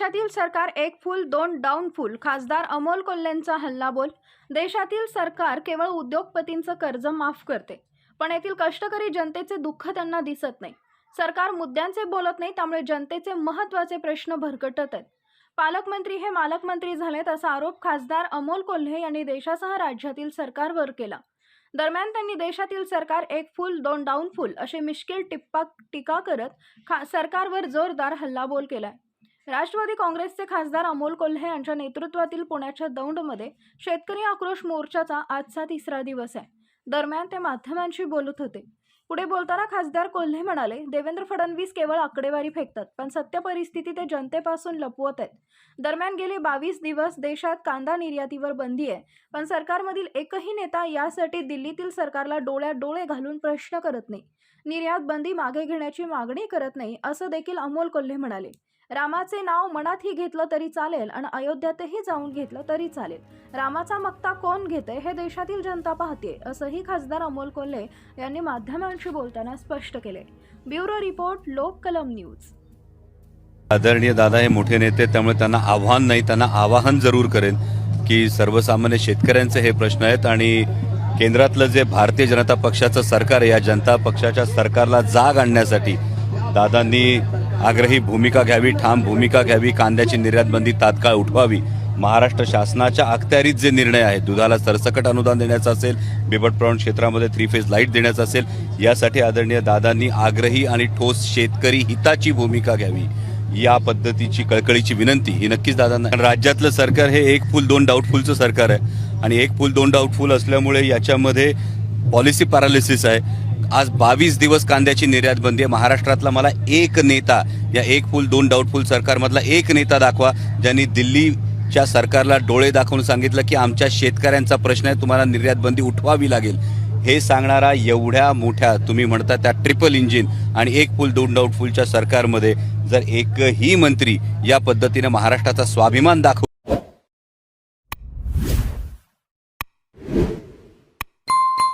देशातील सरकार एक फुल दोन डाऊन फुल. खासदार अमोल कोल्हेंचा हल्लाबोल देशातील सरकार केवळ उद्योगपतींचं कर्ज माफ करते पण येथील कष्टकरी जनतेचे दुःख त्यांना दिसत नाही. सरकार मुद्द्यांचे बोलत नाही त्यामुळे जनतेचे महत्त्वाचे प्रश्न भरकटत आहेत. पालकमंत्री हे मालकमंत्री झालेत असा आरोप खासदार अमोल कोल्हे यांनी देशासह राज्यातील सरकारवर केला. दरम्यान त्यांनी देशातील सरकार एक फुल दोन डाऊन फुल असे मिश्किल टिप्पा टीका करत खा सरकारवर जोरदार हल्लाबोल केलाय. राष्ट्रवादी काँग्रेसचे खासदार अमोल कोल्हे यांच्या नेतृत्वातील पुण्याच्या दौंडमध्ये शेतकरी आक्रोश मोर्चाचा आजचा तिसरा दिवस आहे. दरम्यान ते माध्यमांशी बोलत होते. पुढे बोलताना खासदार कोल्हे म्हणाले देवेंद्र फडणवीस केवळ आकडेवारी फेकतात पण सत्य परिस्थिती ते जनतेपासून लपवत आहेत. दरम्यान गेले बावीस दिवस देशात कांदा निर्यातीवर बंदी आहे पण सरकारमधील एकही नेता यासाठी दिल्लीतील सरकारला डोळ्यात डोळे घालून प्रश्न करत नाही. निर्यात बंदी मागे घेण्याची मागणी करत नाही असं देखील अमोल कोल्हे म्हणाले. रामाचे नाव मनातही घेतलं तरी चालेल आणि अयोध्यातही जाऊन घेतलं तरी चालेल. रामाचा मक्ता कोण घेते हे देशातील जनता पाहते असंही खासदार अमोल कोल्हे यांनी माध्यमांशी बोलताना स्पष्ट केले ब्युरो रिपोर्ट लोक कलम न्यूज. आदरणीय दादा हे मोठे नेते त्यामुळे त्यांना आव्हान नाही त्यांना आवाहन जरूर करेन की सर्वसामान्य शेतकऱ्यांचे हे प्रश्न आहेत आणि केंद्रातलं जे भारतीय जनता पक्षाचं सरकार आहे या जनता पक्षाच्या सरकारला जाग आणण्यासाठी दादांनी आग्रही भूमिका घ्यावी ठाम भूमिका घ्यावी कांद्याची निर्यातबंदी तात्काळ उठवावी. महाराष्ट्र शासनाच्या अखत्यारीत जे निर्णय आहेत दुधाला सरसकट अनुदान देण्याचं असेल बिबट प्रवण क्षेत्रामध्ये थ्री फेज लाइट देण्याचं असेल यासाठी आदरणीय दादांनी आग्रही आणि ठोस शेतकरी हिताची भूमिका घ्यावी. या पद्धतीची कळकळीची विनंती ही नक्कीच दादांना. राज्यातलं सरकार हे एक फुल दोन डाऊटफुलचं सरकार आहे. आणि एक फुल दोन डाऊटफुल असल्यामुळे याच्यामध्ये पॉलिसी पॅरालिसिस आहे. आज बावीस दिवस कांद्याची निर्यात बंदी आहे. महाराष्ट्रातला मला एक नेता या एक फुल दोन डाऊटफुल सरकारमधला एक नेता दाखवा ज्यांनी दिल्लीच्या सरकारला डोळे दाखवून सांगितलं की आमच्या शेतकऱ्यांचा प्रश्न आहे तुम्हाला निर्यात बंदी उठवावी लागेल. हे सांगणारा एवढ्या मोठ्या तुम्ही म्हणता त्या ट्रिपल इंजिन आणि एक फुल दोन डाऊटफुलच्या सरकारमध्ये जर एकही मंत्री या पद्धतीने महाराष्ट्राचा स्वाभिमान दाखव